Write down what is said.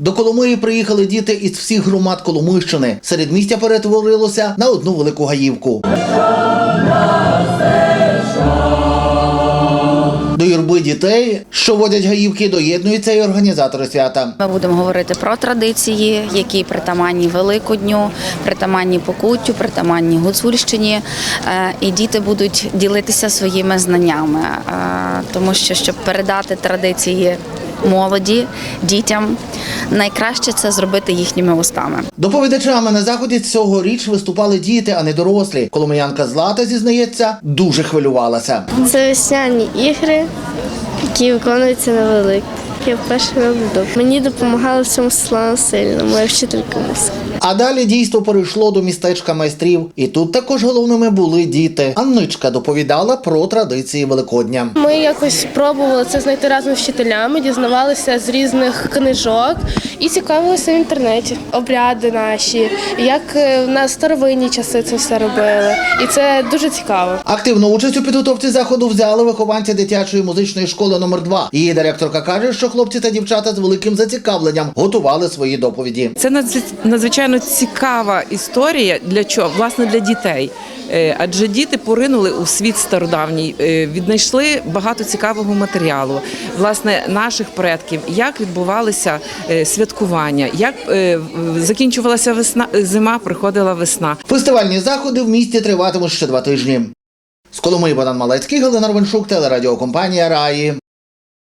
До Коломиї приїхали діти із всіх громад Коломийщини. Серед містя перетворилося на одну велику гаївку. До юрби дітей, що водять гаївки, доєднуються і організатори свята. Ми будемо говорити про традиції, які притаманні Великодню, притаманні Покуттю, притаманні Гуцульщині. Е, І діти будуть ділитися своїми знаннями, Е, тому що щоб передати традиції молоді дітям, найкраще це зробити їхніми устами. Доповідачами на заході цьогоріч виступали діти, а не дорослі. Коломиянка Злата зізнається, дуже хвилювалася. Це весняні ігри, які виконуються на велик. Я вперше роблю. Мені допомагала в цьому Світлана сильно, моя вчителька музики. А далі дійство перейшло до містечка майстрів, і тут також головними були діти. Анничка доповідала про традиції Великодня. Ми якось пробували це знайти разом з вчителями, дізнавалися з різних книжок і цікавилися в інтернеті. Обряди наші, як е, на старовинні часи це все робили. І це дуже цікаво. Активну участь у підготовці заходу взяли вихованці дитячої музичної школи номер 2 Її директорка каже, що хлопці та дівчата з великим зацікавленням готували свої доповіді. Це надзвич- надзвичайно цікава історія для чого? Власне для дітей. Е, Адже діти поринули у світ стародавній, е, віднайшли багато цікавого матеріалу, власне, наших предків, як відбувалися е, святкування, як закінчувалася весна, зима, приходила весна. Фестивальні заходи в місті триватимуть ще два тижні. З Коломиї Богдан Малецький, Галина Ровеншук, телерадіокомпанія Раї.